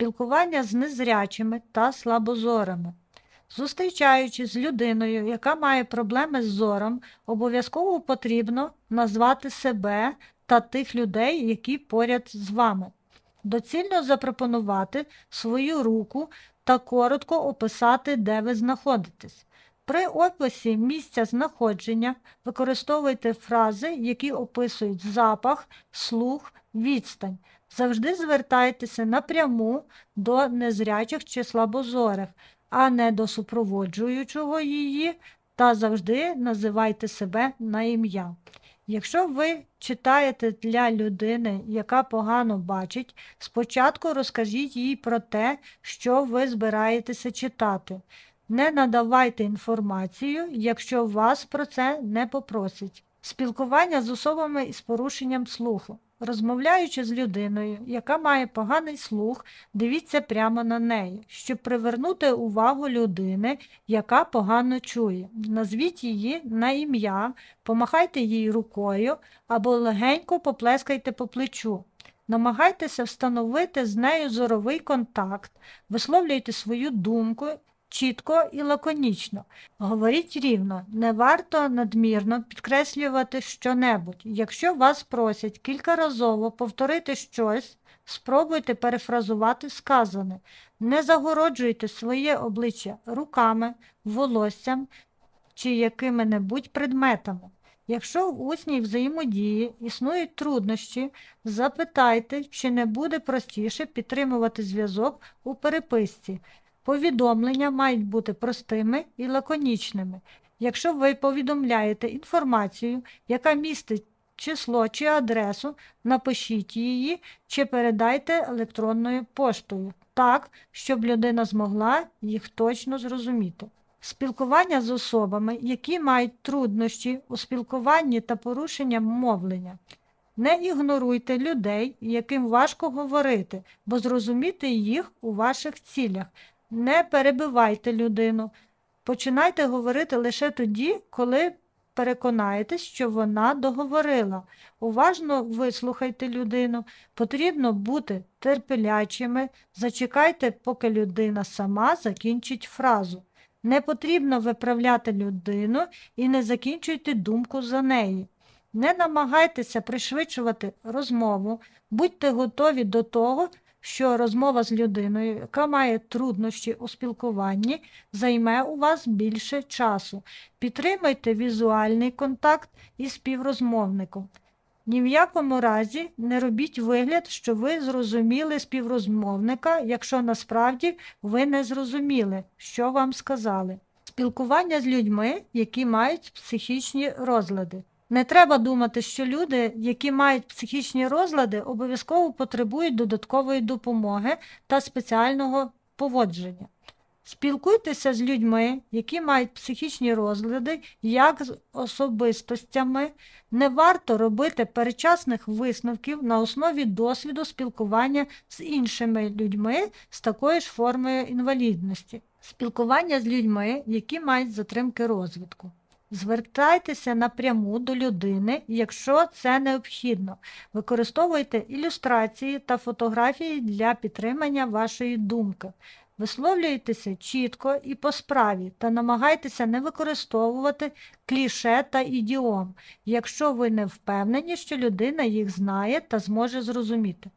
спілкування з незрячими та слабозорими. Зустрічаючись з людиною, яка має проблеми з зором, обов'язково потрібно назвати себе та тих людей, які поряд з вами. Доцільно запропонувати свою руку та коротко описати, де ви знаходитесь. При описі місця знаходження використовуйте фрази, які описують запах, слух, відстань. Завжди звертайтеся напряму до незрячих чи слабозорих, а не до супроводжуючого її, та завжди називайте себе на ім'я. Якщо ви читаєте для людини, яка погано бачить, спочатку розкажіть їй про те, що ви збираєтеся читати. Не надавайте інформацію, якщо вас про це не попросять. Спілкування з особами із порушенням слуху. Розмовляючи з людиною, яка має поганий слух, дивіться прямо на неї, щоб привернути увагу людини, яка погано чує. Назвіть її на ім'я, помахайте їй рукою або легенько поплескайте по плечу. Намагайтеся встановити з нею зоровий контакт, висловлюйте свою думку чітко і лаконічно. Говоріть рівно, не варто надмірно підкреслювати щонебудь. Якщо вас просять кількаразово повторити щось, спробуйте перефразувати сказане. Не загороджуйте своє обличчя руками, волоссям чи якими-небудь предметами. Якщо в усній взаємодії існують труднощі, запитайте, чи не буде простіше підтримувати зв'язок у переписці. Повідомлення мають бути простими і лаконічними. Якщо ви повідомляєте інформацію, яка містить число чи адресу, напишіть її чи передайте електронною поштою так, щоб людина змогла їх точно зрозуміти. Спілкування з особами, які мають труднощі у спілкуванні та порушення мовлення. Не ігноруйте людей, яким важко говорити, бо зрозуміти їх у ваших цілях. Не перебивайте людину. Починайте говорити лише тоді, коли переконаєтесь, що вона договорила. Уважно вислухайте людину. Потрібно бути терпелячими. Зачекайте, поки людина сама закінчить фразу. Не потрібно виправляти людину і не закінчуйте думку за неї. Не намагайтеся пришвидшувати розмову, будьте готові до того, що розмова з людиною, яка має труднощі у спілкуванні, займе у вас більше часу. Підтримайте візуальний контакт із співрозмовником. Ні в якому разі не робіть вигляд, що ви зрозуміли співрозмовника, якщо насправді ви не зрозуміли, що вам сказали. Спілкування з людьми, які мають психічні розлади. Не треба думати, що люди, які мають психічні розлади, обов'язково потребують додаткової допомоги та спеціального поводження. Спілкуйтеся з людьми, які мають психічні розлади, як з особистостями. Не варто робити перечасних висновків на основі досвіду спілкування з іншими людьми з такою ж формою інвалідності. Спілкування з людьми, які мають затримки розвитку. Звертайтеся напряму до людини, якщо це необхідно. Використовуйте ілюстрації та фотографії для підтримання вашої думки. Висловлюйтеся чітко і по справі та намагайтеся не використовувати кліше та ідіом, якщо ви не впевнені, що людина їх знає та зможе зрозуміти.